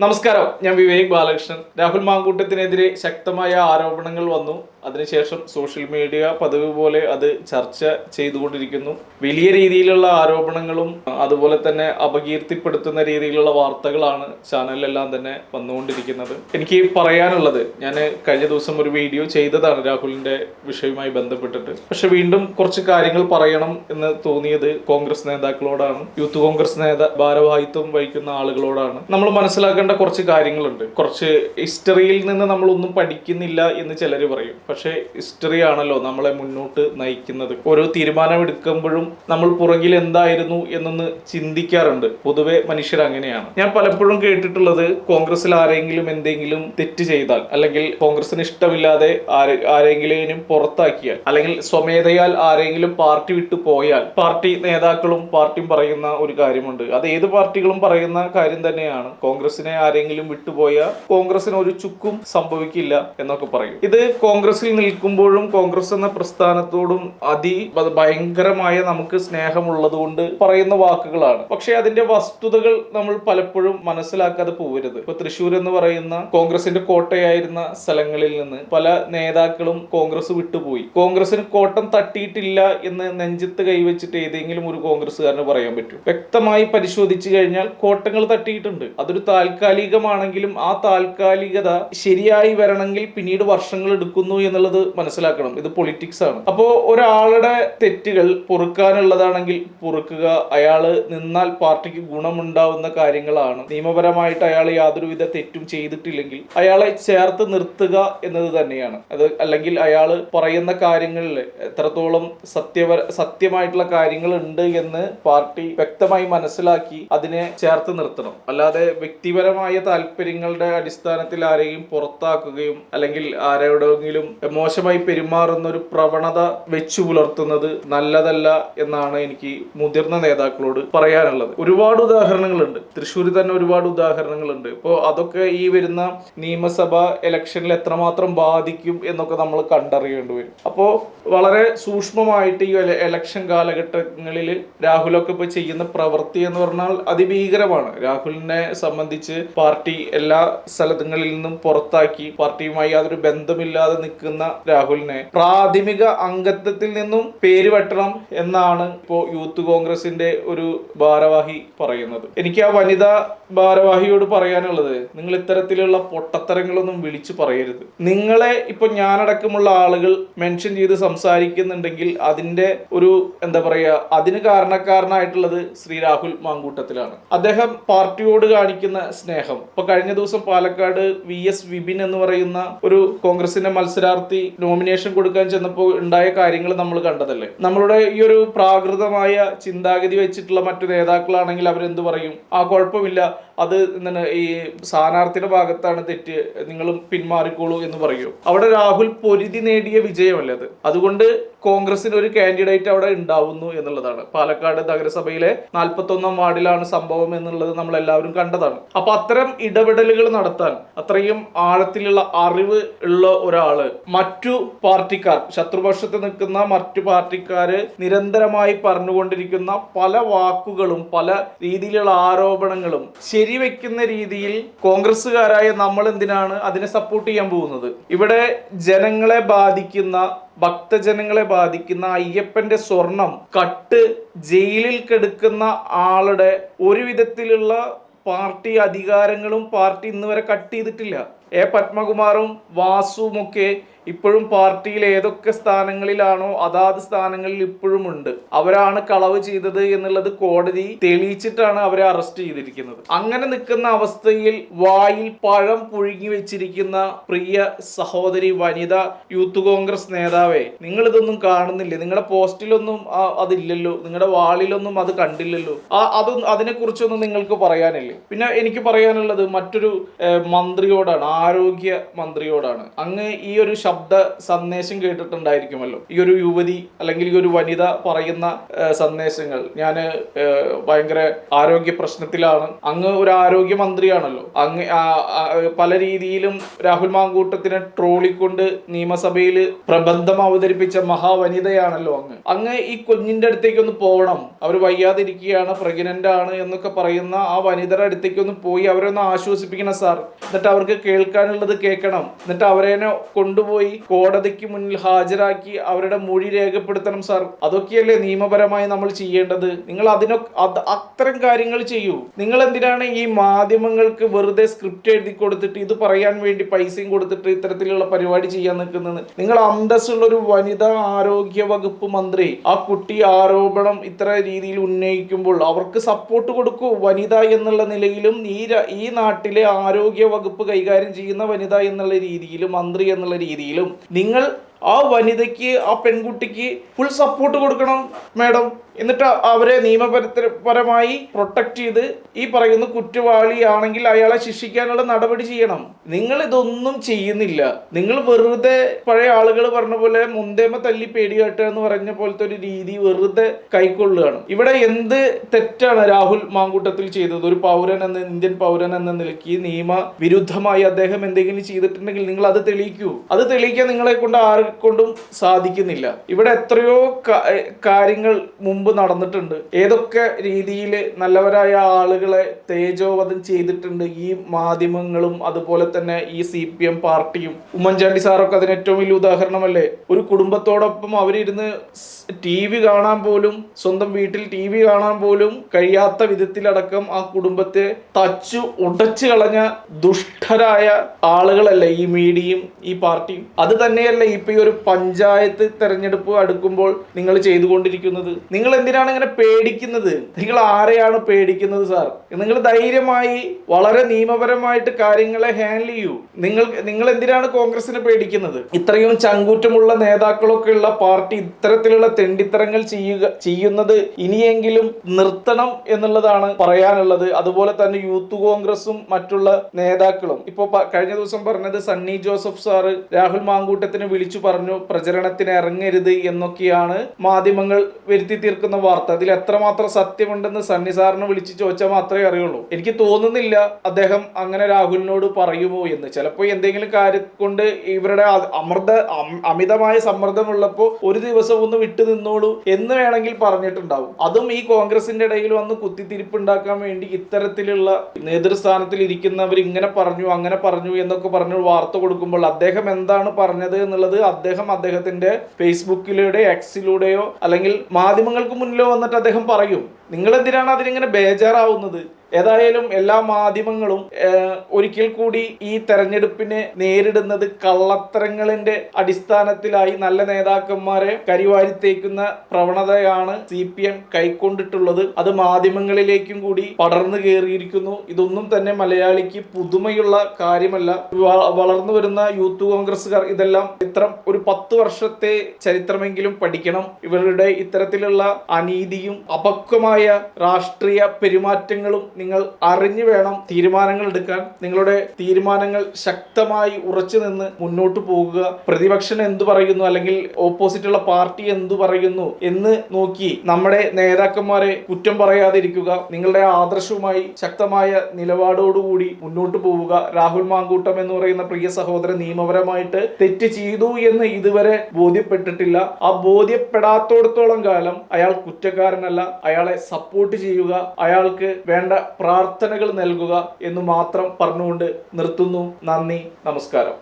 നമസ്കാരം ഞാൻ വിവേക് ബാലകൃഷ്ണൻ. രാഹുൽ മാങ്കൂട്ടത്തിനെതിരെ ശക്തമായ ആരോപണങ്ങൾ വന്നു. അതിനുശേഷം സോഷ്യൽ മീഡിയ പതിവ് പോലെ അത് ചർച്ച ചെയ്തുകൊണ്ടിരിക്കുന്നു. വലിയ രീതിയിലുള്ള ആരോപണങ്ങളും അതുപോലെ തന്നെ അപകീർത്തിപ്പെടുത്തുന്ന രീതിയിലുള്ള വാർത്തകളാണ് ചാനലിലെല്ലാം തന്നെ വന്നുകൊണ്ടിരിക്കുന്നത്. എനിക്ക് പറയാനുള്ളത് ഞാൻ കഴിഞ്ഞ ദിവസം ഒരു വീഡിയോ ചെയ്തതാണ് രാഹുലിന്റെ വിഷയവുമായി ബന്ധപ്പെട്ടിട്ട്. പക്ഷെ വീണ്ടും കുറച്ച് കാര്യങ്ങൾ പറയണം എന്ന് തോന്നിയത് കോൺഗ്രസ് നേതാക്കളോടാണ്. യൂത്ത് കോൺഗ്രസ് നേതാ ഭാരവാഹിത്വം വഹിക്കുന്ന ആളുകളോടാണ്. നമ്മൾ മനസ്സിലാക്കേണ്ട കുറച്ച് കാര്യങ്ങളുണ്ട്. കുറച്ച് ഹിസ്റ്ററിയിൽ നിന്ന് നമ്മളൊന്നും പഠിക്കുന്നില്ല എന്ന് ചിലർ പറയും. പക്ഷേ ഹിസ്റ്ററി ആണല്ലോ നമ്മളെ മുന്നോട്ട് നയിക്കുന്നത്. ഓരോ തീരുമാനം എടുക്കുമ്പോഴും നമ്മൾ പുറകിൽ എന്തായിരുന്നു എന്നൊന്ന് ചിന്തിക്കാറുണ്ട്. പൊതുവെ മനുഷ്യർ അങ്ങനെയാണ്. ഞാൻ പലപ്പോഴും കേട്ടിട്ടുള്ളത് കോൺഗ്രസിൽ ആരെങ്കിലും എന്തെങ്കിലും തെറ്റ് ചെയ്താൽ അല്ലെങ്കിൽ കോൺഗ്രസിന് ഇഷ്ടമില്ലാതെ ആരെങ്കിലും പുറത്താക്കിയാൽ അല്ലെങ്കിൽ സ്വമേധയാൽ ആരെങ്കിലും പാർട്ടി വിട്ടു പോയാൽ പാർട്ടി നേതാക്കളും പാർട്ടിയും പറയുന്ന ഒരു കാര്യമുണ്ട്. അത് ഏത് പാർട്ടികളും പറയുന്ന കാര്യം തന്നെയാണ്. കോൺഗ്രസിനെ ആരെങ്കിലും വിട്ടുപോയ കോൺഗ്രസിന് ഒരു ചുക്കും സംഭവിക്കില്ല എന്നൊക്കെ പറയും. ഇത് കോൺഗ്രസിൽ നിൽക്കുമ്പോഴും കോൺഗ്രസ് എന്ന പ്രസ്ഥാനത്തോടും അതി ഭയങ്കരമായ നമുക്ക് സ്നേഹമുള്ളത് കൊണ്ട് പറയുന്ന വാക്കുകളാണ്. പക്ഷെ അതിന്റെ വസ്തുതകൾ നമ്മൾ പലപ്പോഴും മനസ്സിലാക്കാതെ പോകരുത് ഇപ്പൊ തൃശ്ശൂർ എന്ന് പറയുന്ന കോൺഗ്രസിന്റെ കോട്ടയായിരുന്ന സ്ഥലങ്ങളിൽ നിന്ന് പല നേതാക്കളും കോൺഗ്രസ് വിട്ടുപോയി. കോൺഗ്രസിന് കോട്ടം തട്ടിയിട്ടില്ല എന്ന് നെഞ്ചത്ത് കൈവച്ചിട്ട് ഏതെങ്കിലും ഒരു കോൺഗ്രസ്സുകാരന് പറയാൻ പറ്റും. വ്യക്തമായി പരിശോധിച്ചു കഴിഞ്ഞാൽ കോട്ടങ്ങൾ തട്ടിയിട്ടുണ്ട്. അതൊരു താൽക്കാലികമാണെങ്കിലും ആ താൽക്കാലികത ശരിയായി വരണമെങ്കിൽ പിന്നീട് വർഷങ്ങൾ എടുക്കുന്നു എന്നുള്ളത് മനസ്സിലാക്കണം. ഇത് പൊളിറ്റിക്സ് ആണ്. അപ്പോൾ ഒരാളുടെ തെറ്റുകൾ പൊറുക്കാനുള്ളതാണെങ്കിൽ പൊറുക്കുക അയാൾ നിന്നാൽ പാർട്ടിക്ക് ഗുണമുണ്ടാവുന്ന കാര്യങ്ങളാണ്. നിയമപരമായിട്ട് അയാൾ യാതൊരുവിധ തെറ്റും ചെയ്തിട്ടില്ലെങ്കിൽ അയാളെ ചേർത്ത് നിർത്തുക എന്നത് തന്നെയാണ്. അത് അല്ലെങ്കിൽ അയാൾ പറയുന്ന കാര്യങ്ങളിൽ എത്രത്തോളം സത്യപര സത്യമായിട്ടുള്ള കാര്യങ്ങൾ ഉണ്ട് എന്ന് പാർട്ടി വ്യക്തമായി മനസ്സിലാക്കി അതിനെ ചേർത്ത് നിർത്തണം. അല്ലാതെ വ്യക്തിപരമായ താല്പര്യങ്ങളുടെ അടിസ്ഥാനത്തിൽ ആരെയും പുറത്താക്കുകയും അല്ലെങ്കിൽ ആരോടെങ്കിലും മോശമായി പെരുമാറുന്ന ഒരു പ്രവണത വെച്ചു പുലർത്തുന്നത് നല്ലതല്ല എന്നാണ് എനിക്ക് മുതിർന്ന നേതാക്കളോട് പറയാനുള്ളത്. ഒരുപാട് ഉദാഹരണങ്ങളുണ്ട്. തൃശ്ശൂരിൽ തന്നെ ഒരുപാട് ഉദാഹരണങ്ങളുണ്ട്. ഇപ്പോൾ അതൊക്കെ ഈ വരുന്ന നിയമസഭ ഇലക്ഷനിൽ എത്രമാത്രം ബാധിക്കും എന്നൊക്കെ നമ്മൾ കണ്ടറിയേണ്ടി വരും. അപ്പോൾ വളരെ സൂക്ഷ്മമായിട്ട് ഈ ഇലക്ഷൻ കാലഘട്ടങ്ങളിൽ രാഹുലൊക്കെ ഇപ്പോൾ ചെയ്യുന്ന പ്രവൃത്തി എന്ന് പറഞ്ഞാൽ അതിഭീകരമാണ്. രാഹുലിനെ സംബന്ധിച്ച് പാർട്ടി എല്ലാ സ്ഥലങ്ങളിൽ നിന്നും പുറത്താക്കി പാർട്ടിയുമായി യാതൊരു ബന്ധമില്ലാതെ നിൽക്കുന്ന രാഹുലിനെ പ്രാഥമിക അംഗത്വത്തിൽ നിന്നും പേര് വെട്ടണം എന്നാണ് ഇപ്പോ യൂത്ത് കോൺഗ്രസിന്റെ ഒരു ഭാരവാഹി പറയുന്നത്. എനിക്ക് ആ വനിതാ ഭാരവാഹിയോട് പറയാനുള്ളത് നിങ്ങൾ ഇത്തരത്തിലുള്ള പൊട്ടത്തരങ്ങളൊന്നും വിളിച്ചു പറയരുത്. നിങ്ങളെ ഇപ്പൊ ഞാനടക്കമുള്ള ആളുകൾ മെൻഷൻ ചെയ്ത് സംസാരിക്കുന്നുണ്ടെങ്കിൽ അതിന്റെ ഒരു എന്താ പറയാ അതിന് കാരണക്കാരനായിട്ടുള്ളത് ശ്രീ രാഹുൽ മാങ്കൂട്ടത്തിലാണ്. അദ്ദേഹം പാർട്ടിയോട് കാണിക്കുന്ന സ്നേഹം ഇപ്പൊ കഴിഞ്ഞ ദിവസം പാലക്കാട് വി എസ് വിപിൻ എന്ന് പറയുന്ന ഒരു കോൺഗ്രസിന്റെ മത്സരാർത്ഥി നോമിനേഷൻ കൊടുക്കാൻ ചെന്നപ്പോൾ ഉണ്ടായ കാര്യങ്ങൾ നമ്മൾ കണ്ടതല്ലേ? നമ്മളുടെ ഈ ഒരു പ്രാകൃതമായ ചിന്താഗതി വെച്ചിട്ടുള്ള മറ്റു നേതാക്കളാണെങ്കിൽ അവരെന്ത് പറയും? ആ കുഴപ്പമില്ല. അത് എന്താണ് ഈ സ്ഥാനാർത്ഥിയുടെ ഭാഗത്താണ് തെറ്റ്. നിങ്ങളും പിന്മാറിക്കോളൂ എന്ന് പറയൂ. അവിടെ രാഹുൽ പൊരുതി നേടിയ വിജയമല്ലേ അത്? അതുകൊണ്ട് കോൺഗ്രസിന് ഒരു കാൻഡിഡേറ്റ് അവിടെ ഉണ്ടാവുന്നു എന്നുള്ളതാണ്. പാലക്കാട് നഗരസഭയിലെ നാൽപ്പത്തൊന്നാം വാർഡിലാണ് സംഭവം എന്നുള്ളത് നമ്മൾ എല്ലാവരും കണ്ടതാണ്. അപ്പൊ അത്തരം ഇടപെടലുകൾ നടത്താൻ അത്രയും ആഴത്തിലുള്ള അറിവ് ഉള്ള ഒരാൾ മറ്റു പാർട്ടിക്കാർ ശത്രുപക്ഷത്ത് നിൽക്കുന്ന മറ്റു പാർട്ടിക്കാര് നിരന്തരമായി പറഞ്ഞുകൊണ്ടിരിക്കുന്ന പല വാക്കുകളും പല രീതിയിലുള്ള ആരോപണങ്ങളും ശരിവെക്കുന്ന രീതിയിൽ കോൺഗ്രസ്സുകാരായ നമ്മൾ എന്തിനാണ് അതിനെ സപ്പോർട്ട് ചെയ്യാൻ പോകുന്നത്? ഇവിടെ ജനങ്ങളെ ബാധിക്കുന്ന ഭക്തജനങ്ങളെ ബാധിക്കുന്ന അയ്യപ്പന്റെ സ്വർണം കട്ട് ജയിലിൽ കെടുക്കുന്ന ആളുടെ ഒരു വിധത്തിലുള്ള പാർട്ടി അധികാരങ്ങളും പാർട്ടി ഇന്ന് വരെ കട്ട് ചെയ്തിട്ടില്ല. എ. പത്മകുമാറും വാസുമൊക്കെ ഇപ്പോഴും പാർട്ടിയിൽ ഏതൊക്കെ സ്ഥാനങ്ങളിലാണോ അതാത് സ്ഥാനങ്ങളിൽ ഇപ്പോഴും ഉണ്ട്. അവരാണ് കളവ് ചെയ്തത് എന്നുള്ളത് കോടതി തെളിയിച്ചിട്ടാണ് അവരെ അറസ്റ്റ് ചെയ്തിരിക്കുന്നത്. അങ്ങനെ നിൽക്കുന്ന അവസ്ഥയിൽ വായിൽ പഴം പുഴുങ്ങി വെച്ചിരിക്കുന്ന പ്രിയ സഹോദരി വനിത യൂത്ത് കോൺഗ്രസ് നേതാവേ നിങ്ങൾ ഇതൊന്നും കാണുന്നില്ലേ? നിങ്ങളുടെ പോസ്റ്റിലൊന്നും അതില്ലല്ലോ. നിങ്ങളുടെ വാളിലൊന്നും അത് കണ്ടില്ലല്ലോ. അതൊന്നും അതിനെക്കുറിച്ചൊന്നും നിങ്ങൾക്ക് പറയാനില്ലേ? പിന്നെ എനിക്ക് പറയാനുള്ളത് മറ്റൊരു മന്ത്രിയോടാണ് ആരോഗ്യ മന്ത്രിയോടാണ്. അങ്ങ് ഈ ഒരു ശബ്ദ സന്ദേശം കേട്ടിട്ടുണ്ടായിരിക്കുമല്ലോ. ഈ ഒരു യുവതി അല്ലെങ്കിൽ ഈ ഒരു വനിത പറയുന്ന സന്ദേശങ്ങൾ. ഞാൻ ഭയങ്കര ആരോഗ്യ പ്രശ്നത്തിലാണ്. അങ്ങ് ഒരു ആരോഗ്യ മന്ത്രിയാണല്ലോ. അങ്ങ് പല രീതിയിലും രാഹുൽ മാങ്കൂട്ടത്തിനെ ട്രോളിക്കൊണ്ട് നിയമസഭയിൽ പ്രബന്ധം അവതരിപ്പിച്ച മഹാവനിതയാണല്ലോ അങ്ങ്. അങ്ങ് ഈ കുഞ്ഞിന്റെ അടുത്തേക്ക് ഒന്ന് പോകണം. അവർ വയ്യാതിരിക്കുകയാണ് പ്രഗ്നന്റ് ആണ് എന്നൊക്കെ പറയുന്ന ആ വനിതയുടെ അടുത്തേക്ക് ഒന്ന് പോയി അവരെ ഒന്ന് ആശ്വസിപ്പിക്കണം സാർ. എന്നിട്ട് അവർക്ക് കേൾക്കാനുള്ളത് കേൾക്കണം. എന്നിട്ട് അവരെ കൊണ്ടുപോയി കോടതിക്ക് മുന്നിൽ ഹാജരാക്കി അവരുടെ മൊഴി രേഖപ്പെടുത്തണം സാർ അതൊക്കെയല്ലേ നിയമപരമായി നമ്മൾ ചെയ്യേണ്ടത്? നിങ്ങൾ അതിനൊക്കെ അത് അത്തരം കാര്യങ്ങൾ ചെയ്യൂ. നിങ്ങൾ എന്തിനാണ് ഈ മാധ്യമങ്ങൾക്ക് വെറുതെ സ്ക്രിപ്റ്റ് എഴുതി കൊടുത്തിട്ട് ഇത് പറയാൻ വേണ്ടി പൈസയും കൊടുത്തിട്ട് ഇത്തരത്തിലുള്ള പരിപാടി ചെയ്യാൻ നിൽക്കുന്നത്? നിങ്ങൾ അന്തസ്സുള്ള ഒരു വനിതാ ആരോഗ്യ വകുപ്പ് മന്ത്രി ആ കുട്ടി ആരോപണം ഇത്ര രീതിയിൽ ഉന്നയിക്കുമ്പോൾ അവർക്ക് സപ്പോർട്ട് കൊടുക്കൂ. വനിത എന്നുള്ള നിലയിലും ഈ ഈ നാട്ടിലെ ആരോഗ്യ വകുപ്പ് കൈകാര്യം ചെയ്യുന്ന വനിത എന്നുള്ള രീതിയിലും മന്ത്രി എന്നുള്ള രീതിയിലും നിങ്ങൾ ആ വനിതയ്ക്ക് ആ പെൺകുട്ടിക്ക് ഫുൾ സപ്പോർട്ട് കൊടുക്കണം മാഡം എന്നിട്ട് അവരെ നിയമപരപരമായി പ്രൊട്ടക്ട് ചെയ്ത് ഈ പറയുന്ന കുറ്റവാളിയാണെങ്കിൽ അയാളെ ശിക്ഷിക്കാനുള്ള നടപടി ചെയ്യണം. നിങ്ങൾ ഇതൊന്നും ചെയ്യുന്നില്ല. നിങ്ങൾ വെറുതെ പഴയ ആളുകൾ പറഞ്ഞ പോലെ മുന്തേമ തല്ലി പേടികെട്ടുക എന്ന് പറഞ്ഞ പോലത്തെ ഒരു രീതി വെറുതെ കൈക്കൊള്ളുകയാണ്. ഇവിടെ എന്ത് തെറ്റാണ് രാഹുൽ മാങ്കൂട്ടത്തിൽ ചെയ്തത്? ഒരു പൗരൻ എന്ന ഇന്ത്യൻ പൗരൻ എന്ന നിലയ്ക്ക് നിയമ വിരുദ്ധമായി അദ്ദേഹം എന്തെങ്കിലും ചെയ്തിട്ടുണ്ടെങ്കിൽ നിങ്ങൾ അത് തെളിയിക്കൂ. അത് തെളിയിക്കാൻ നിങ്ങളെ കൊണ്ട് ആരെക്കൊണ്ടും സാധിക്കുന്നില്ല. ഇവിടെ എത്രയോ കാര്യങ്ങൾ മുമ്പ് നടന്നിട്ടുണ്ട്. ഏതൊക്കെ രീതിയിൽ നല്ലവരായ ആളുകളെ തേജോവധം ചെയ്തിട്ടുണ്ട് ഈ മാധ്യമങ്ങളും അതുപോലെ തന്നെ ഈ സി പി എം പാർട്ടിയും. ഉമ്മൻചാണ്ടി സാറൊക്കെ അതിന് ഏറ്റവും വലിയ ഉദാഹരണമല്ലേ? ഒരു കുടുംബത്തോടൊപ്പം അവരിരുന്ന് ടി വി കാണാൻ പോലും സ്വന്തം വീട്ടിൽ ടി വി കാണാൻ പോലും കഴിയാത്ത വിധത്തിലടക്കം ആ കുടുംബത്തെ തച്ചു ഉടച്ചു കളഞ്ഞ ദുഷ്ടരായ ആളുകളല്ലേ ഈ മീഡിയയും ഈ പാർട്ടിയും? അത് തന്നെയല്ലേ ഇപ്പൊ ഈ ഒരു പഞ്ചായത്ത് തെരഞ്ഞെടുപ്പ് അടുക്കുമ്പോൾ നിങ്ങൾ ചെയ്തുകൊണ്ടിരിക്കുന്നത്. നിങ്ങൾ എന്തിനാണ് ഇങ്ങനെ പേടിക്കുന്നത്? നിങ്ങൾ ആരെയാണ് പേടിക്കുന്നത് സാർ നിങ്ങൾ ധൈര്യമായി വളരെ നിയമപരമായിട്ട് കാര്യങ്ങളെ ഹാൻഡിൽ ചെയ്യൂ. നിങ്ങൾ നിങ്ങൾ എന്തിനാണ് കോൺഗ്രസിനെ പേടിക്കുന്നത്? ഇത്രയും ചങ്കൂറ്റമുള്ള നേതാക്കളൊക്കെ ഉള്ള പാർട്ടി ഇത്തരത്തിലുള്ള തെണ്ടിത്തരങ്ങൾ ചെയ്യുക ചെയ്യുന്നത് ഇനിയെങ്കിലും നിർത്തണം എന്നുള്ളതാണ് പറയാനുള്ളത്. അതുപോലെ തന്നെ യൂത്ത് കോൺഗ്രസും മറ്റുള്ള നേതാക്കളും. ഇപ്പൊ കഴിഞ്ഞ ദിവസം പറഞ്ഞത് സണ്ണി ജോസഫ് സാറ് രാഹുൽ മാങ്കൂട്ടത്തിന് വിളിച്ചു പറഞ്ഞു പ്രചരണത്തിന് ഇറങ്ങരുത് എന്നൊക്കെയാണ് മാധ്യമങ്ങൾ വരുത്തി തീർക്കുന്ന വാർത്ത. അതിൽ എത്രമാത്രം സത്യമുണ്ടെന്ന് സണ്ണി സാറിനെ വിളിച്ച് ചോദിച്ചാൽ മാത്രമേ അറിയുള്ളൂ. എനിക്ക് തോന്നുന്നില്ല അദ്ദേഹം അങ്ങനെ രാഹുലിനോട് പറയുമോ എന്ന്. ചിലപ്പോൾ എന്തെങ്കിലും കാര്യം കൊണ്ട് ഇവരുടെ അമൃത അമിതമായ സമ്മർദ്ദമുള്ളപ്പോൾ ഒരു ദിവസം ഒന്ന് വിട്ടു നിന്നോളൂ എന്ന് വേണമെങ്കിൽ പറഞ്ഞിട്ടുണ്ടാവും. അതും ഈ കോൺഗ്രസിന്റെ ഇടയിൽ വന്ന് കുത്തിത്തിരിപ്പുണ്ടാക്കാൻ വേണ്ടി ഇത്തരത്തിലുള്ള നേതൃസ്ഥാനത്തിൽ ഇരിക്കുന്നവർ ഇങ്ങനെ പറഞ്ഞു അങ്ങനെ പറഞ്ഞു എന്നൊക്കെ പറഞ്ഞു വാർത്ത കൊടുക്കുമ്പോൾ അദ്ദേഹം എന്താണ് പറഞ്ഞത് എന്നുള്ളത് അദ്ദേഹം അദ്ദേഹത്തിന്റെ ഫേസ്ബുക്കിലൂടെ എക്സിലൂടെയോ അല്ലെങ്കിൽ മാധ്യമങ്ങൾക്ക് മുന്നിലോ വന്നിട്ട് അദ്ദേഹം പറയും. നിങ്ങൾ എന്തിനാണ് അതിനിങ്ങനെ ബേജാറാവുന്നത്? ഏതായാലും എല്ലാ മാധ്യമങ്ങളും ഒരിക്കൽ കൂടി ഈ തെരഞ്ഞെടുപ്പിനെ നേരിടുന്നത് കള്ളത്തരങ്ങളിന്റെ അടിസ്ഥാനത്തിലായി നല്ല നേതാക്കന്മാരെ കരിവാരിത്തേക്കുന്ന പ്രവണതയാണ് സി പി എം കൈക്കൊണ്ടിട്ടുള്ളത്. അത് മാധ്യമങ്ങളിലേക്കും കൂടി പടർന്നു കയറിയിരിക്കുന്നു. ഇതൊന്നും തന്നെ മലയാളിക്ക് പുതുമയുള്ള കാര്യമല്ല. വളർന്നു വരുന്ന യൂത്ത് കോൺഗ്രസ്സുകാർ ഇതെല്ലാം ഇത്തരം ഒരു പത്ത് വർഷത്തെ ചരിത്രമെങ്കിലും പഠിക്കണം. ഇവരുടെ ഇത്തരത്തിലുള്ള അനീതിയും അപക്വമായ രാഷ്ട്രീയ പെരുമാറ്റങ്ങളും നിങ്ങൾ അറിഞ്ഞു വേണം തീരുമാനങ്ങൾ എടുക്കാൻ. നിങ്ങളുടെ തീരുമാനങ്ങൾ ശക്തമായി ഉറച്ചു നിന്ന് മുന്നോട്ട് പോകുക. പ്രതിപക്ഷം എന്തു പറയുന്നു അല്ലെങ്കിൽ ഓപ്പോസിറ്റുള്ള പാർട്ടി എന്തു പറയുന്നു എന്ന് നോക്കി നമ്മുടെ നേതാക്കന്മാരെ കുറ്റം പറയാതിരിക്കുക. നിങ്ങളുടെ ആദർശവുമായി ശക്തമായ നിലപാടോടുകൂടി മുന്നോട്ട് പോവുക. രാഹുൽ മാങ്കൂട്ടം എന്ന് പറയുന്ന പ്രിയ സഹോദരൻ നിയമപരമായിട്ട് തെറ്റ് ചെയ്തു എന്ന് ഇതുവരെ ബോധ്യപ്പെട്ടിട്ടില്ല. ആ ബോധ്യപ്പെടാത്തോടത്തോളം കാലം അയാൾ കുറ്റക്കാരനല്ല. അയാളെ സപ്പോർട്ട് ചെയ്യുക അയാൾക്ക് വേണ്ട പ്രാർത്ഥനകൾ നൽകുക എന്ന് മാത്രം പറഞ്ഞുകൊണ്ട് നിർത്തുന്നു. നന്ദി നമസ്കാരം.